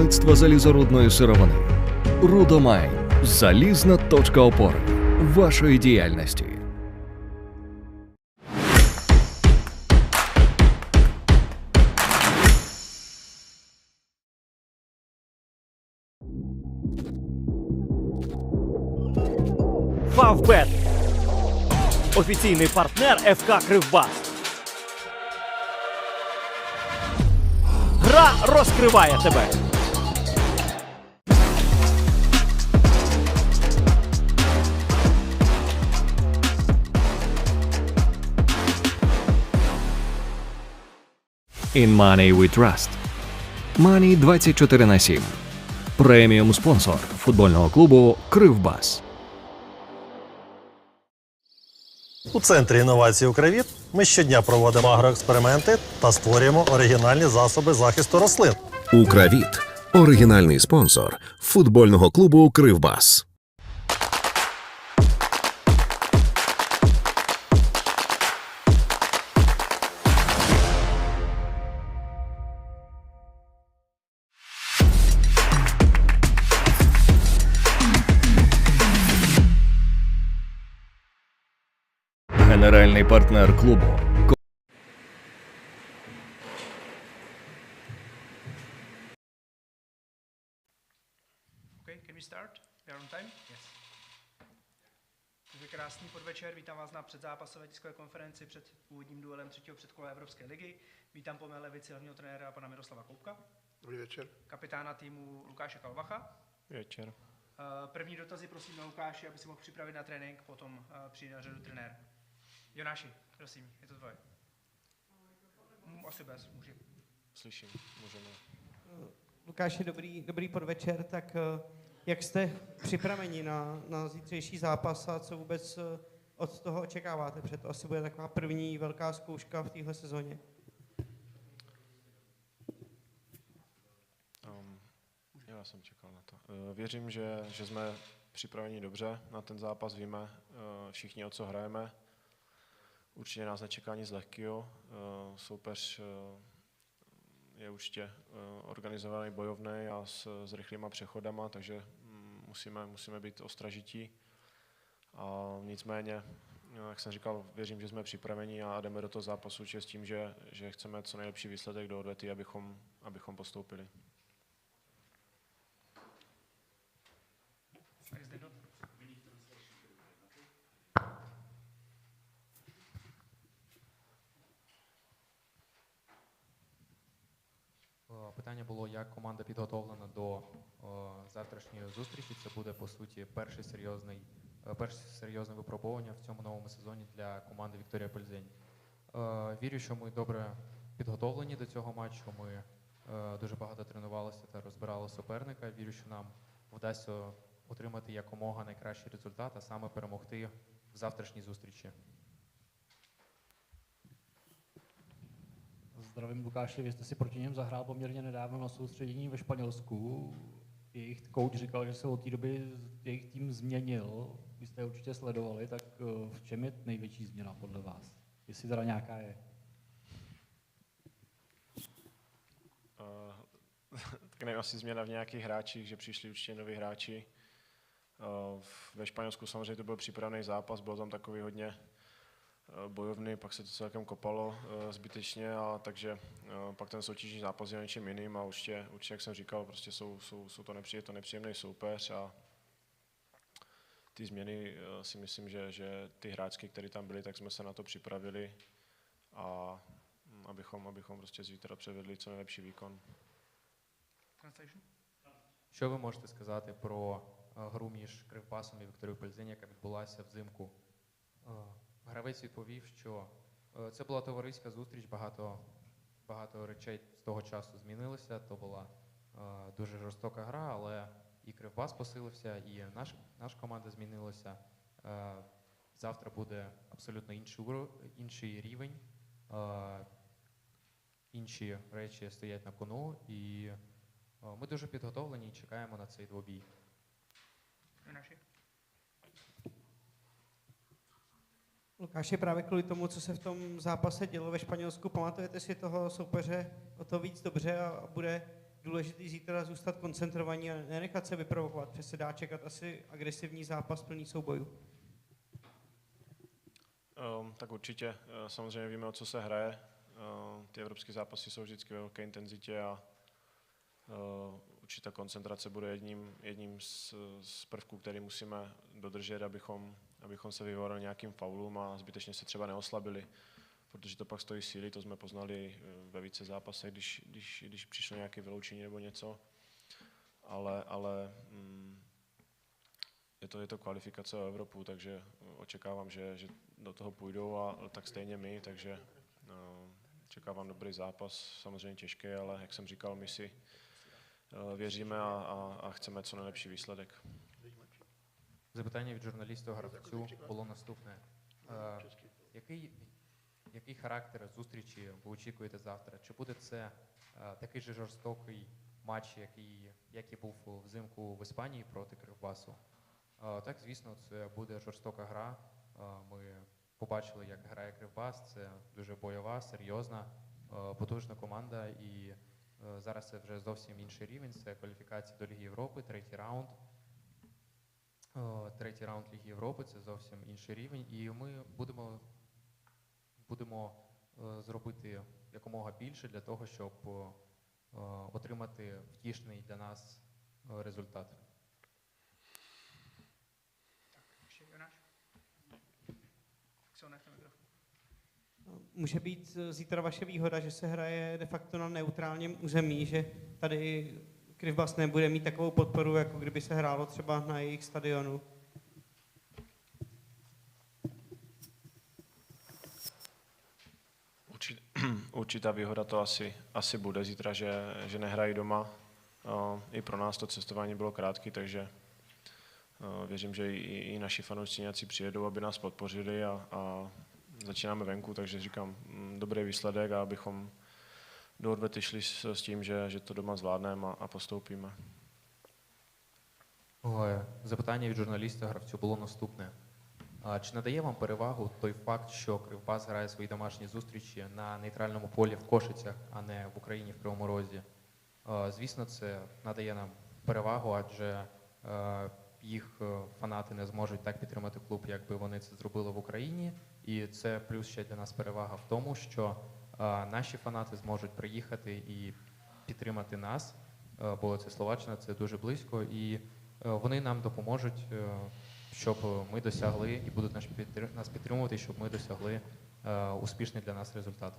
виробництва залізорудної сировини. Рудомайн залізна точка опори вашої діяльності. Фавбет. Офіційний партнер ФК Кривбас. Гра розкриває тебе. In Money We Trust. Money 24 на 7. Преміум спонсор футбольного клубу Кривбас. У центрі інновацій «Укрвіт» ми щодня проводимо агроексперименти та створюємо оригінальні засоби захисту рослин. Укравіт оригінальний спонсор футбольного клубу Кривбас. партнер клубу. Okay, can we start? We are on time? Yes. Takže krásný podvečer, vítám vás na předzápasové tiskové konferenci před úvodním duelem třetího předkola Evropské ligy. Vítám po mé levici hlavního trenéra pana Miroslava Koupka, Dobrý večer. kapitána týmu Lukáše Kalvacha. Večer. Eh, První dotazy prosím na Lukáši, aby si mohl připravit na trénink, potom eh, přijde na řadu trenér. Jonáši, prosím, je to tvoje. Asi bez, může. Slyším, můžeme. Lukáši, dobrý, dobrý podvečer. Tak eh, jak jste připraveni na, na zítřejší zápas a co vůbec eh, od toho očekáváte? Protože to asi bude taková první velká zkouška v téhle sezóně. Um, já jsem čekal na to. Věřím, že, že jsme připraveni dobře na ten zápas, víme všichni, o co hrajeme. Určitě nás nečeká nic lehkého. Uh, soupeř uh, je určitě uh, organizovaný, bojovný a s, s rychlýma přechodama, takže mm, musíme, musíme být ostražití. A nicméně, jak jsem říkal, věřím, že jsme připraveni a jdeme do toho zápasu s tím, že, že chceme co nejlepší výsledek do odvety, abychom, abychom postoupili. Як команда підготовлена до е, завтрашньої зустрічі. Це буде по суті перший серйозний, е, перше серйозне випробування в цьому новому сезоні для команди Вікторія Пельзень. Е, Вірю, що ми добре підготовлені до цього матчу. Ми дуже багато тренувалися та розбирали суперника. Вірю, що нам вдасться отримати якомога найкращий результат, а саме перемогти в завтрашній зустрічі. Zdravím Lukáši, vy jste si proti něm zahrál poměrně nedávno na soustředění ve Španělsku. Jejich coach říkal, že se od té doby jejich tým změnil. Vy jste je určitě sledovali, tak eh, v čem je největší změna podle vás? Jestli teda nějaká je. Uh, tak nevím, asi změna v nějakých hráčích, že přišli určitě noví hráči. Uh, ve Španělsku samozřejmě to byl připravený zápas, byl tam takový hodně uh, bojovný, pak se to celkem kopalo uh, zbytečně, a takže uh, pak ten soutěžní zápas je o něčem jiným a určitě, určitě jak jsem říkal, prostě jsou, jsou, jsou to, nepříjemný, to nepříjemný soupeř a ty změny uh, si myslím, že, že ty hráčky, které tam byly, tak jsme se na to připravili a mm, abychom, abychom prostě zítra předvedli co nejlepší výkon. Translation? Що ви можете сказати про е, гру між Кривбасом і Вікторією Пельзень, яка відбулася взимку? Гравець відповів, що е, це була товариська зустріч, багато, багато речей з того часу змінилося. То була е, дуже жорстока гра, але і Кривбас посилився, і наш, наша команда змінилася. Е, Завтра буде абсолютно інший, інший рівень, інші речі стоять на кону, і ми дуже підготовлені і чекаємо на цей двобій. Lukáši, právě kvůli tomu, co se v tom zápase dělo ve Španělsku, pamatujete si toho soupeře o to víc dobře a bude důležité zítra zůstat koncentrovaní a nenechat se vyprovokovat, protože se dá čekat asi agresivní zápas plný soubojů. Um, tak určitě. Eh, Samozřejmě víme, o co se hraje. Eh, Ty evropské zápasy jsou vždycky ve velké intenzitě a eh, určitá koncentrace bude jedním, jedním z, z prvků, který musíme dodržet, abychom, abychom se vyvarali nějakým faulům a zbytečně se třeba neoslabili, protože to pak stojí síly, to jsme poznali eh, ve více zápasech, když, když, když přišlo nějaké vyloučení nebo něco. Ale, ale mm, je to, je to kvalifikace o Evropu, takže očekávám, že, že do toho půjdou a tak stejně my, takže no, očekávám dobrý zápas, samozřejmě těžký, ale jak jsem říkal, my si eh, věříme a, a, a chceme co nejlepší výsledek. Запитання від журналіста гравцю було наступне. Е, Який, який характер зустрічі ви очікуєте завтра? Чи буде це е, такий же жорстокий матч, який, як і був взимку в Іспанії проти Кривбасу? Е, Так, звісно, це буде жорстока гра. Е, Ми побачили, як грає Кривбас. Це дуже бойова, серйозна, е, потужна команда. І е, зараз це вже зовсім інший рівень. Це кваліфікація до Ліги Європи, третій раунд. Е, Третій раунд Ліги Європи це зовсім інший рівень, і ми будемо, будемо е, зробити якомога більше для того, щоб е, отримати втішний для нас результат. Může být eh, zítra vaše výhoda, že se hraje de facto na neutrálním území, že tady Krivbas nebude mít takovou podporu, jako kdyby se hrálo třeba na jejich stadionu. Určit, určitá výhoda to asi, asi bude zítra, že, že nehrají doma. I pro nás to cestování bylo krátké, takže věřím, že i, i naši fanoušci přijedou, aby nás podpořili a, a začínáme venku, takže říkám, mm, dobrý výsledek a abychom do odvety šli s, tím, že, že to doma zvládneme a, a postoupíme. Запитання від журналіста гравцю було наступне. Чи надає вам перевагу той факт, що Кривбас грає свої домашні зустрічі на нейтральному полі в Кошицях, а не в Україні в Кривому Розі? Звісно, це надає нам перевагу, адже е, їх е, фанати не зможуть так підтримати клуб, як би вони це зробили в Україні. І це плюс ще для нас перевага в тому, що наші фанати зможуть приїхати і підтримати нас, е, бо це Словаччина, це дуже близько, і е, вони нам допоможуть, е, щоб ми досягли і будуть нас підтр- нас підтримувати, щоб ми досягли успішний для нас результат.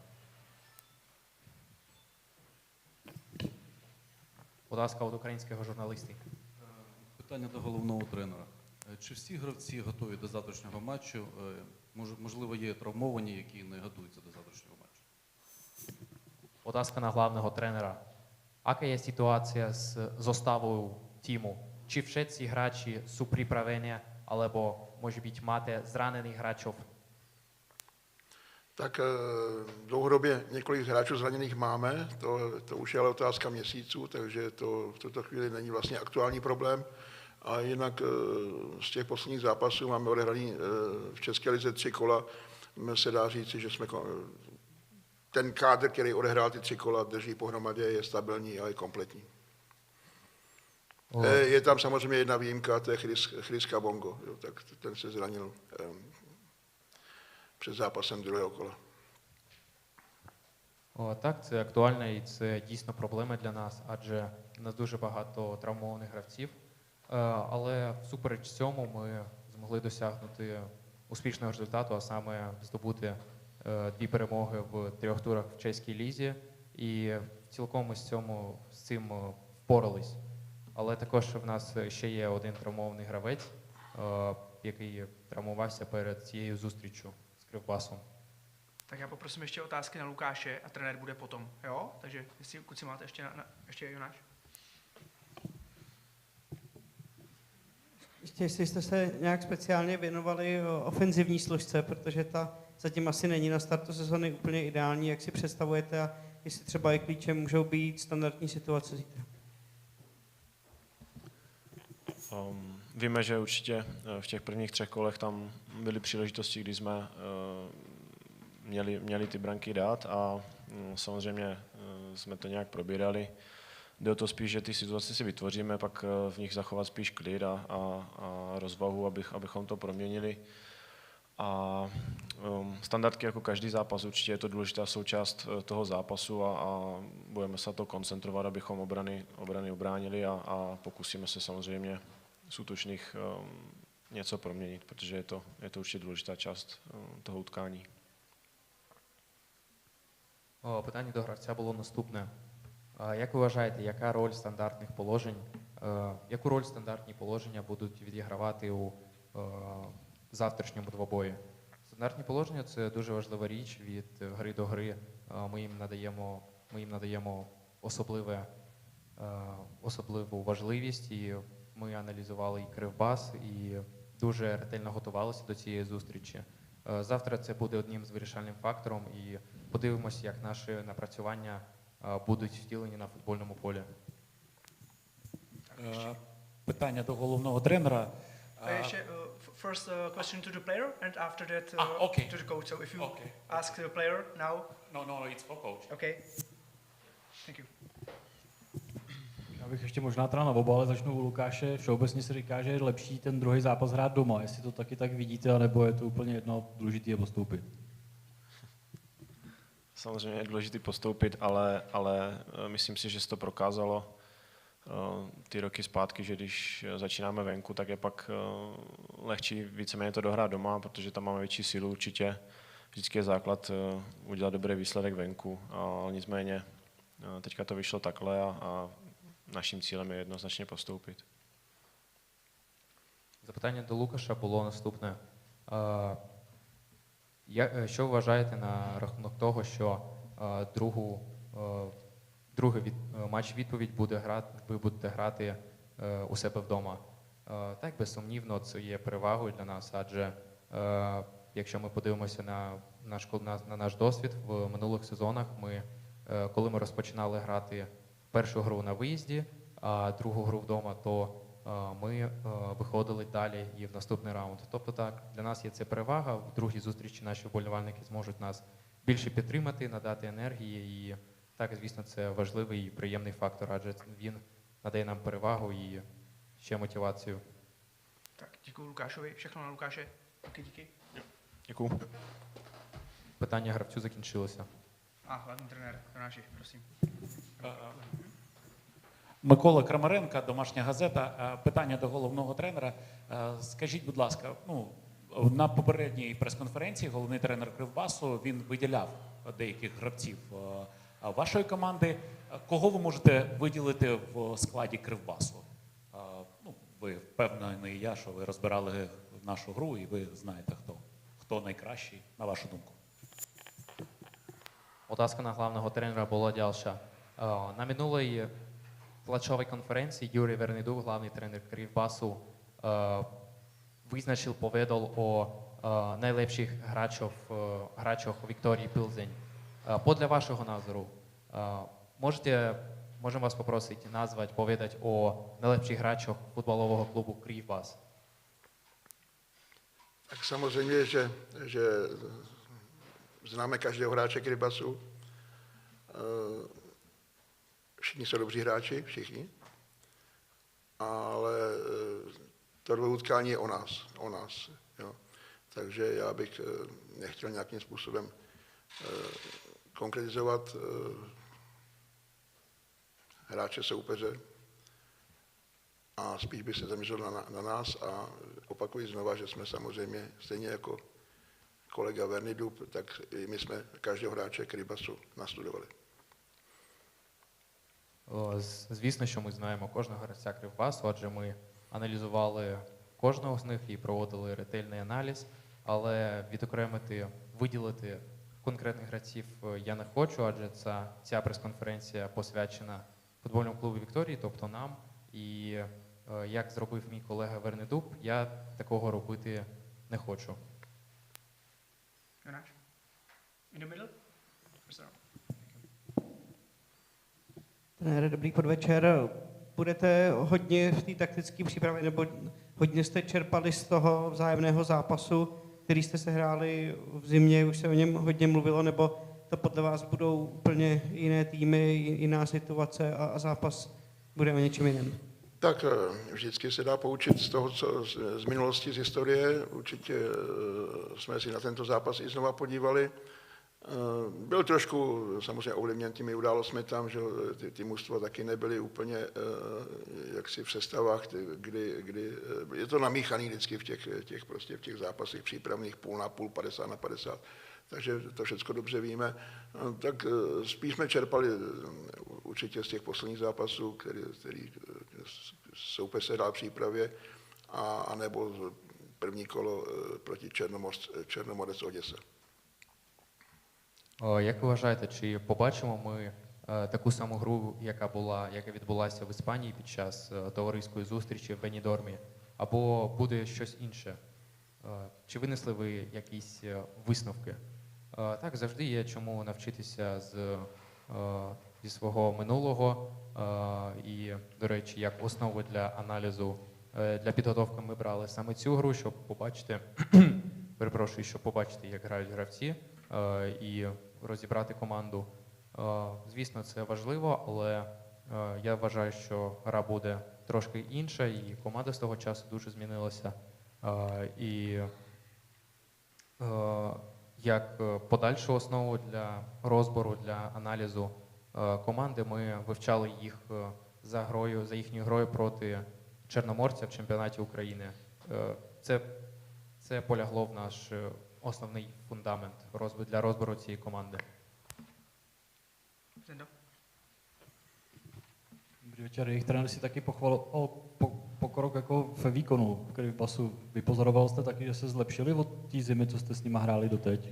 Будь ласка, від українського журналіста. Питання до головного тренера. Чи всі гравці готові до завтрашнього матчу? Можливо, є травмовані, які не готуються до завтрашнього матчу? Otázka na hlavného trénera. Aká je situácia s zostavou týmu? Či všetci hráči sú pripravení, alebo může být máte zranených hráčov? Tak e, dlouhodobě několik hráčů zraněných máme, to, to už je ale otázka měsíců, takže to v tuto chvíli není vlastně aktuální problém. A jinak e, z těch posledních zápasů máme odehraný e, v České lize tři kola, se dá říci, že jsme ten kádr, který odehrál ty tři kola, drží pohromadě, je stabilní a je kompletní. О, Eh, Je tam samozřejmě jedna výjimka, to je Chris, Chris Kabongo, jo, tak ten se zranil eh, před zápasem druhého kola. О, так, це актуально і це дійсно проблема для нас, адже у нас дуже багато травмованих гравців. Е, Але всупереч цьому ми змогли досягнути успішного результату, а саме здобути е, дві перемоги в трьох турах в чеській лізі. І цілком ми з, цьому, з цим е, впорались. Але також в нас ще є один травмований гравець, е, який травмувався перед цією зустрічю з Кривбасом. Tak já poprosím ještě otázky na Lukáše a trenér bude potom. Jo? Takže jestli kluci máte ještě, na, na, ještě Jonáš. Ještě jestli jste se nějak speciálně věnovali ofenzivní složce, protože ta zatím asi není na startu sezony úplně ideální, jak si představujete a jestli třeba i klíčem můžou být standardní situace zítra. Um, víme, že určitě eh, v těch prvních třech kolech tam byly příležitosti, kdy jsme eh, měli, měli ty branky dát a mm, samozřejmě eh, jsme to nějak probírali. Jde o to spíš, že ty situace si vytvoříme, pak v nich zachovat spíš klid a, a, a rozvahu, abych, abychom to proměnili. A um, standardky jako každý zápas, určitě je to důležitá součást eh, toho zápasu a, a budeme se na to koncentrovat, abychom obrany, obrany obránili a, a pokusíme se samozřejmě z útočných um, něco proměnit, protože je to, je to určitě důležitá část um, toho utkání. О, Питання до гравця було наступне. А Як ви вважаєте, яка роль стандартних положень, е, яку роль стандартні положення будуть відігравати у завтрашньому двобої? Стандартні положення це дуже важлива річ від гри до гри. Ми їм надаємо, ми їм надаємо особливе, е, особливу важливість, і ми аналізували і Кривбас, і дуже ретельно готувалися до цієї зустрічі. Е, Завтра це буде одним з вирішальним фактором, і подивимося, як наші напрацювання е, будуть втілені на футбольному полі. Питання до головного тренера. Ще, first uh, question to the player and after that uh, Ah, okay. to the coach. So if you Okay. ask the player now, No, no, it's for coach. okay. Thank you. Já bych ještě možná teda na oba, ale začnu u Lukáše. Všeobecně se říká, že je lepší ten druhý zápas hrát doma. Jestli to taky tak vidíte, anebo je to úplně jedno, důležité je postoupit. Samozřejmě je důležité postoupit, ale, ale eh, myslím si, že se to prokázalo ty roky zpátky, že když eh, začínáme venku, tak je pak eh, lehčí víceméně to dohrát doma, protože tam máme větší sílu určitě. Vždycky je základ eh, udělat dobrý výsledek venku, ale nicméně eh, teďka to vyšlo takhle a, a naším cílem je jednoznačně postoupit. Запитання до Лукаша було наступне. Е, я- е, Що ви вважаєте на рахунок того, що е, другу, другий від, е, матч відповідь буде грати, ви будете грати е, у себе вдома? Е, Так, безсумнівно, це є перевагою для нас, адже е, якщо ми подивимося на наш, на, на наш досвід в минулих сезонах, ми, е, коли ми розпочинали грати першу гру на виїзді, а другу гру вдома, то е, ми е, виходили далі і в наступний раунд. Тобто так, для нас є це перевага. В другій зустрічі наші вболівальники зможуть нас більше підтримати, надати енергії. І так, звісно, це важливий і приємний фактор, адже він надає нам перевагу і ще мотивацію. Tak, děkuji Lukášovi. Všechno na Lukáše. Okay, díky. Děkuju. Питання гравцю закінчилося. Hlavní trenér Jonáši, prosím. Е, Микола Крамаренка, домашня газета. Питання до головного тренера. Скажіть, будь ласка, ну на попередній прес-конференції головний тренер Кривбасу він виділяв деяких гравців Е, вашої команди. Е, кого ви можете виділити в складі Кривбасу? Е, ну, Ви впевнений, я що ви розбирали нашу гру, і ви знаєте, хто хто найкращий, на вашу думку. Отаска на главного тренера Володя Алша. На минулій плачовій конференції Юрій Вернедук, главний тренер Кривбасу, визначив повідомлення о найлепших грачах Вікторії Пілзень. Podľa vašeho názoru, eh, môžete, môžem vás poprosiť nazvať, povedať o najlepších hráčoch futbalového klubu Krivbas? Tak samozřejmě, že, že známe každého hráče Krybasu. Všichni jsou dobří hráči, všichni. Ale eh, to utkání je o nás, o nás. Jo. Takže já bych eh, nechtěl nějakým způsobem konkretizovat eh, hráče soupeře a spíš bych se zaměřil na, na nás a opakuji znova, že jsme samozřejmě stejně jako kolega Vernidub, tak i my jsme každého hráče Krybasu nastudovali. Звісно, що ми знаємо кожного гравця Кривбасу, адже ми аналізували кожного з них і проводили ретельний аналіз, але відокремити, виділити конкретних гравців е, я не хочу, адже ця, ця прес-конференція посвячена футбольному клубу Вікторії, тобто нам. І е, як зробив мій колега Вернедуб, я такого робити не хочу. Trenére, dobrý podvečer. Budete hodně v té taktické přípravě, nebo hodně jste čerpali z toho vzájemného zápasu, který jste se hráli v zimě, už se o něm hodně mluvilo, nebo to podle vás budou úplně jiné týmy, jiná situace a, a zápas bude o něčem jiném? Tak eh, vždycky se dá poučit z toho, co z, z minulosti, z historie. Určitě eh, jsme si na tento zápas i znova podívali. Eh, Byl trošku samozřejmě ovlivněn těmi událostmi tam, že ty, ty mužstva taky nebyly úplně eh, jaksi v sestavách, kdy, kdy eh, je to namíchaný vždycky v těch, těch, prostě v těch zápasech přípravných půl na půl, 50 na 50. Takže to všechno dobře víme. Tak spíš jsme čerpali určitě z těch posledních zápasů, který, který soupeř se dál v přípravě, a, a nebo první kolo proti Černomorec Oděse. Як ви вважаєте, чи побачимо ми е, таку саму гру, яка була, яка відбулася в Іспанії під час е, товариської зустрічі в Бенідормі, або буде щось інше? Е, Чи винесли ви якісь висновки? Так, завжди є чому навчитися з, зі свого минулого. І, до речі, як основу для аналізу, для підготовки ми брали саме цю гру, щоб побачити, перепрошую, щоб побачити, як грають гравці і розібрати команду. Е, Звісно, це важливо, але е, я вважаю, що гра буде трошки інша, і команда з того часу дуже змінилася. Е, І як подальшу основу для розбору, для аналізу команди, ми вивчали їх за грою, за їхньою грою проти Чорноморця в чемпіонаті України. Це, це полягло в наш основний фундамент розб- для розбору цієї команди. Zendo? Dobrý večer, jejich trenér si taky pochvaloval po, pokrok jako ve výkonu, který v pasu. Vypozoroval jste taky, že se zlepšili od té zimy, co jste s nimi hráli doteď?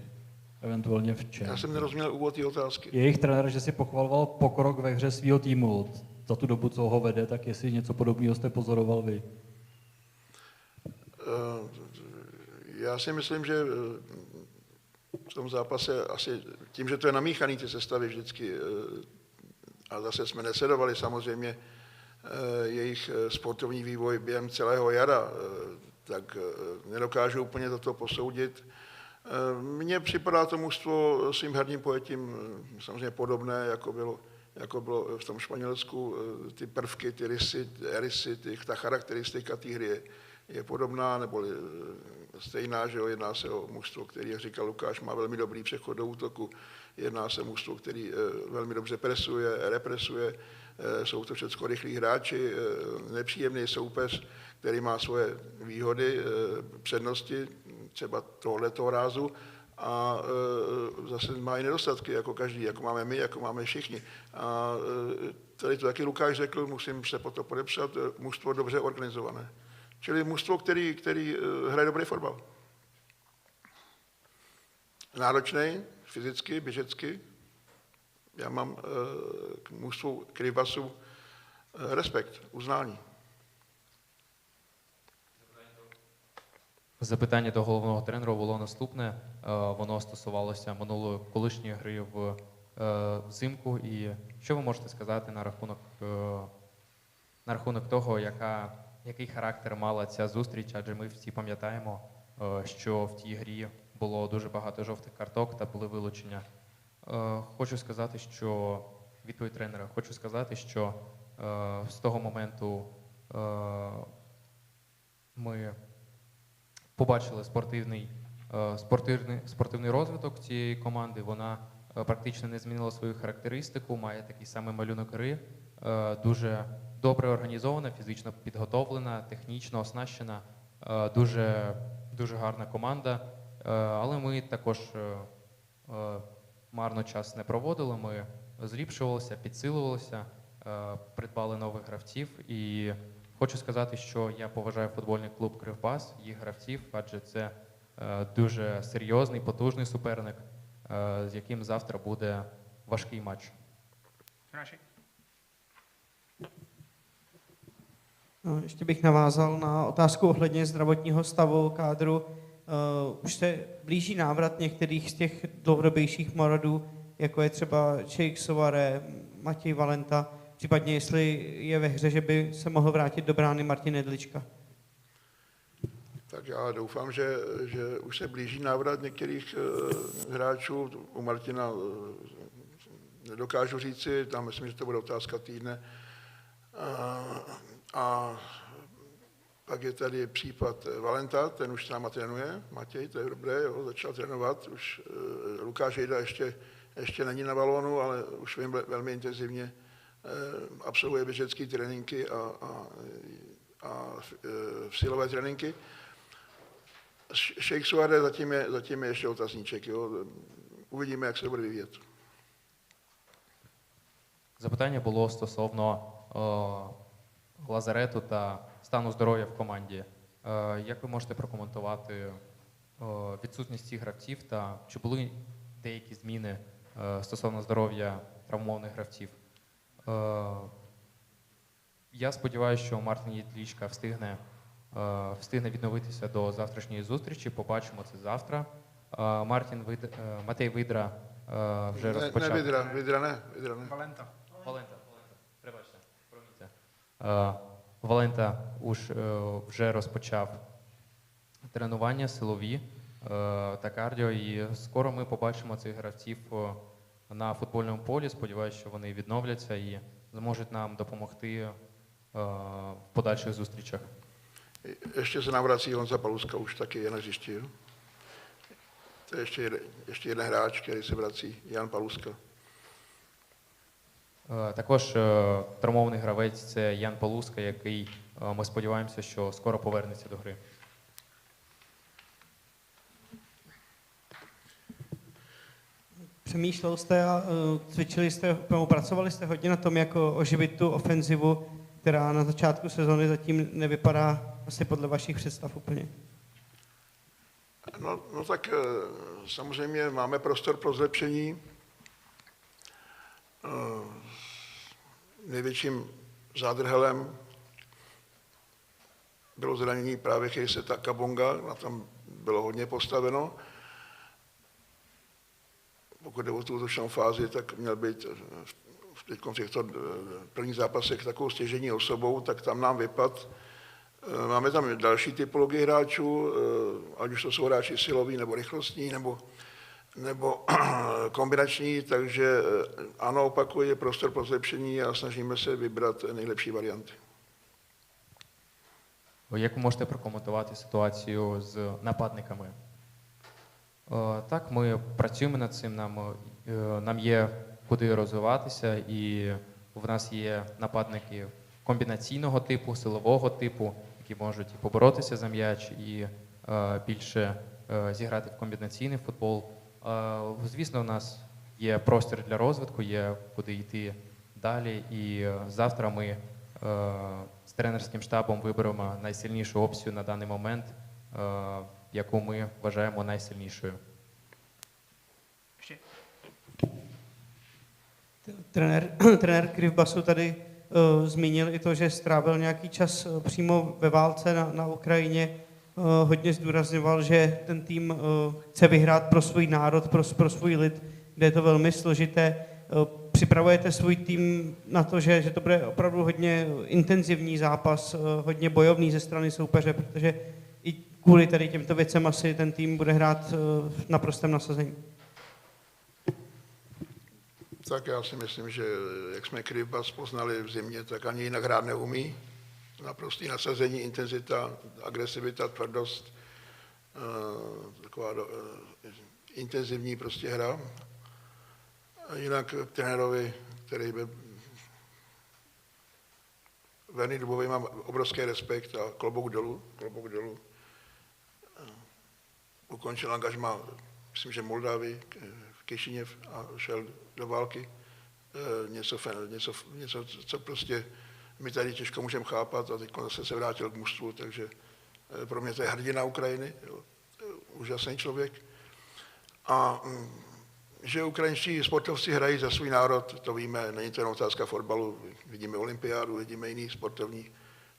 Eventuálně v čem? Já jsem nerozuměl úvod té otázky. Jejich trenér, že si pochvaloval pokrok ve hře svého týmu od- za tu dobu, co ho vede, tak jestli něco podobného jste pozoroval vy. Eh, já si myslím, že eh, v tom zápase asi tím, že to je namíchaný ty sestavy vždycky, eh, a zase jsme nesledovali samozřejmě eh, jejich sportovní vývoj během celého jara, tak nedokážu úplně toto posoudit. Mně připadá to mužstvo svým herním pojetím samozřejmě podobné, jako bylo, jako bylo v tom Španělsku. Ty prvky, ty rysy, rysy, ty, ta charakteristika té hry je, je podobná, nebo stejná, že jo, jedná se o mužstvo, který, jak říkal Lukáš, má velmi dobrý přechod do útoku, jedná se o mužstvo, který eh, velmi dobře presuje, represuje, eh, jsou to všechno rychlí hráči, eh, nepříjemný soupeř, který má svoje výhody, eh, přednosti, třeba tohoto rázu, a eh, zase má i nedostatky, jako každý, jako máme my, jako máme všichni. A eh, tady to taky Lukáš řekl, musím se po to podepsat, eh, mužstvo dobře organizované. Čili mužstvo, který, který eh, hraje dobrý fotbal. Náročný, fyzicky, běžecky. Já mám eh, k mužstvu Krybasu eh, respekt, uznání. Запитання до головного тренера було наступне. Е, Воно стосувалося минулої колишньої гри в е, взимку. І що ви можете сказати на рахунок, е, на рахунок того, яка, який характер мала ця зустріч? Адже ми всі пам'ятаємо, е, що в тій грі було дуже багато жовтих карток та були вилучення. Е, Хочу сказати, що відповідь тренера, хочу сказати, що е, з того моменту ми побачили спортивний, спортивний, спортивний розвиток цієї команди. Вона практично не змінила свою характеристику, має такий самий малюнок гри, дуже добре організована, фізично підготовлена, технічно оснащена, е, дуже, дуже гарна команда. Е, Але ми також е, марно час не проводили. Ми зліпшувалися, підсилувалися, придбали нових гравців. І хочу сказати, що я поважаю футбольний клуб Кривбас, їх гравців, адже це дуже серйозний, потужний суперник, з яким завтра буде важкий матч. No, ještě bych navázal na otázku ohledně zdravotního stavu kádru. Uh, už se blíží návrat některých z těch dlouhodobějších moradů, jako je třeba Čejk Sovare, Matěj Valenta, případně jestli je ve hře, že by se mohl vrátit do brány Martin Nedlička. Tak já doufám, že, že už se blíží návrat některých eh, hráčů. U Martina eh, nedokážu říci, tam myslím, že to bude otázka týdne. A, a pak je tady případ Valenta, ten už s náma trénuje. Matěj, to je dobré, jo, začal trénovat. Už eh, Lukáš Jejda ještě, ještě není na balónu, ale už vím velmi intenzivně eh, absolvuje běžecké tréninky a, a, a eh, silové tréninky. Sheikh Suarez zatím je, zatím je ještě otazníček. Jo. Uvidíme, jak se to bude vyvíjet. Запитання було стосовно е, лазарету та стану здоров'я в команді. Е, як ви можете прокоментувати е, відсутність цих гравців та чи були деякі зміни е, стосовно здоров'я травмованих гравців? Я сподіваюся, що Мартин Єтлічка встигне, встигне відновитися до завтрашньої зустрічі. Побачимо це завтра. Мартін Вид... Матей Видра вже розпочав. ne, Vidra, Vidra ne, Vidra ne. Valenta. Валента, Валента, пробачте, проміться. Е, Валента уж, е, вже розпочав тренування силові е, та кардіо, і скоро ми побачимо цих гравців е, на футбольному полі. Сподіваюся, що вони відновляться і зможуть нам допомогти е, в подальших зустрічах. Ještě se nám vrací Honza Paluska, už taky je na hřišti. Jo? To je ještě jeden, ještě jeden hráč, který se vrací, Jan Paluska. Е, Також е, травмований гравець це Ян Полуска, який е, ми сподіваємося, що скоро повернеться до гри. Přemýšlel jste a uh, cvičili jste, nebo pracovali jste hodně na tom, jak o- oživit tu ofenzivu, která na začátku sezóny zatím nevypadá asi podle vašich představ úplně. No, no tak eh, samozřejmě máme prostor pro zlepšení. Největším zádrhelem bylo zranění právě Chejseta Kabonga, na tom bylo hodně postaveno. Pokud jde o tu útočnou fázi, tak měl být v těchto eh, prvních zápasech takovou stěžení osobou, tak tam nám vypad. Eh, Máme tam další typologii hráčů, eh, ať už to jsou hráči siloví nebo rychlostní, nebo, nebo kombinační, takže eh, ano, opakuji, je prostor pro zlepšení a snažíme se vybrat nejlepší varianty. Як ви можете прокоментувати ситуацію з нападниками? Так, ми працюємо над цим. Нам, нам є куди розвиватися, і в нас є нападники комбінаційного типу, силового типу, які можуть і поборотися за м'яч, і більше зіграти в комбінаційний футбол. Звісно, у нас є простір для розвитку, є куди йти далі. І е, завтра ми е, з тренерським штабом виберемо найсильнішу опцію на даний момент, е, яку ми вважаємо найсильнішою. Ještě. Trenér, trenér Krivbasu tady uh, zmínil i to, že strávil nějaký čas uh, přímo ve válce na, na Ukrajině. Uh, hodně zdůrazňoval, že ten tým uh, chce vyhrát pro svůj národ, pro, pro svůj lid, kde je to velmi složité. Uh, připravujete svůj tým na to, že, že to bude opravdu hodně intenzivní zápas, hodně bojovný ze strany soupeře, protože i kvůli tady těmto věcem asi ten tým bude hrát v naprostém nasazení. Tak já si myslím, že jak jsme Krivbas poznali v zimě, tak ani jinak hrát neumí. Naprostý nasazení, intenzita, agresivita, tvrdost, eh, taková do, eh, intenzivní prostě hra. A jinak trenérovi, který by Verny Dubový mám obrovský respekt a klobouk dolů, klobouk dolů. Eh, Ukončil angažma, myslím, že Moldávii, v Kišiněv a šel do války. Něco, něco, něco, co prostě my tady těžko můžeme chápat a teď zase se vrátil k mužstvu, takže eh, pro mě to je hrdina Ukrajiny, jo. Úžasný člověk. A mm, že ukrajinští sportovci hrají za svůj národ, to víme, není to jenom otázka fotbalu, vidíme olympiádu, vidíme jiný sportovní,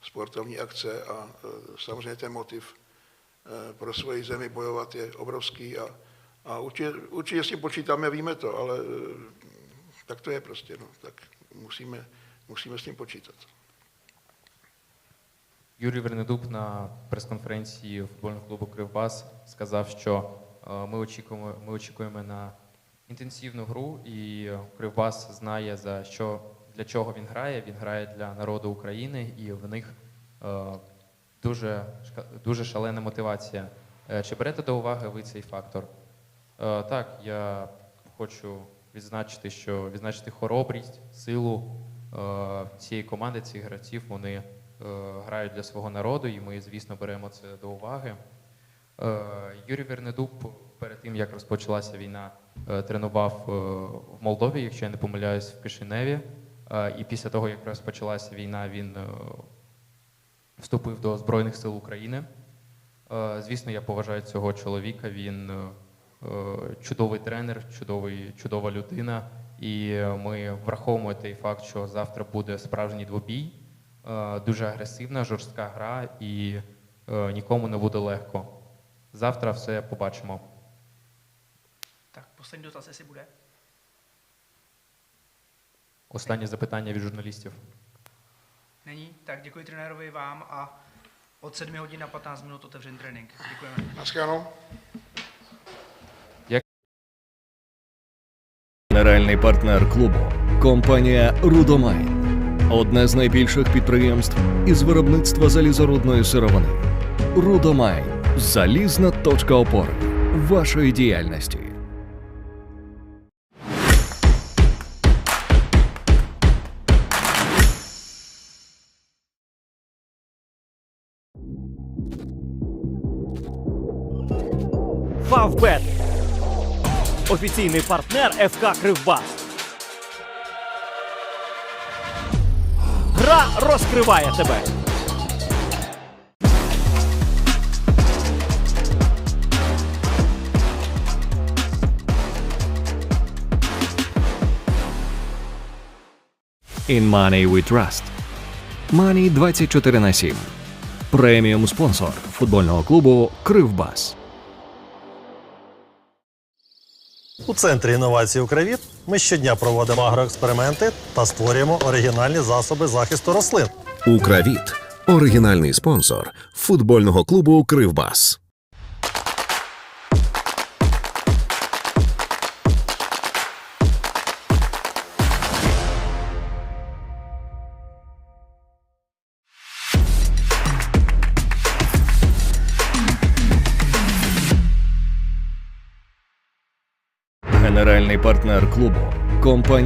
sportovní akce a eh, samozřejmě ten motiv eh, pro svoji zemi bojovat je obrovský a, a určitě, určitě s tím počítáme, víme to, ale tak to je prostě, no, tak musíme, musíme s tím počítat. Юрій Вернедуб на прес-конференції футбольного клубу Кривбас сказав, що ми очікуємо, ми очікуємо на інтенсивну гру, і Кривбас знає за що для чого він грає. Він грає для народу України, і в них дуже, дуже шалена мотивація. Чи берете до уваги ви цей фактор? Е, Так, я хочу відзначити, що відзначити хоробрість, силу цієї команди, цих гравців. Вони е, грають для свого народу, і ми, звісно, беремо це до уваги. Е, Юрій Вернедуб перед тим, як розпочалася війна, е, тренував е, в Молдові, якщо я не помиляюсь, в Кишиневі. Е, І після того, як розпочалася війна, він е, вступив до Збройних сил України. Е, Звісно, я поважаю цього чоловіка. Він е, е, чудовий тренер, чудовий, чудова людина. І е, ми враховуємо той факт, що завтра буде справжній двобій, е, дуже агресивна, жорстка гра, і е, нікому не буде легко. Завтра все побачимо. Tak, poslední dotaz, jestli bude. Останнє запитання від журналістів. Není? Tak děkuji trenérovi vám a od 7 hodin na 15 minut otevřen trénink. Děkujeme. Наскано. Генеральний партнер клубу компанія Рудомайн. Одне з найбільших підприємств із виробництва залізорудної сировини. Рудомайн залізна точка опори вашої діяльності. Фавбет. Офіційний партнер ФК Кривбас. Гра розкриває тебе. In Money We Trust. Money 24 на 7. Преміум спонсор футбольного клубу Кривбас. У центрі інновацій Укравіт ми щодня проводимо агроексперименти та створюємо оригінальні засоби захисту рослин. Укравіт оригінальний спонсор футбольного клубу Кривбас. Генеральний партнер клубу. Компанія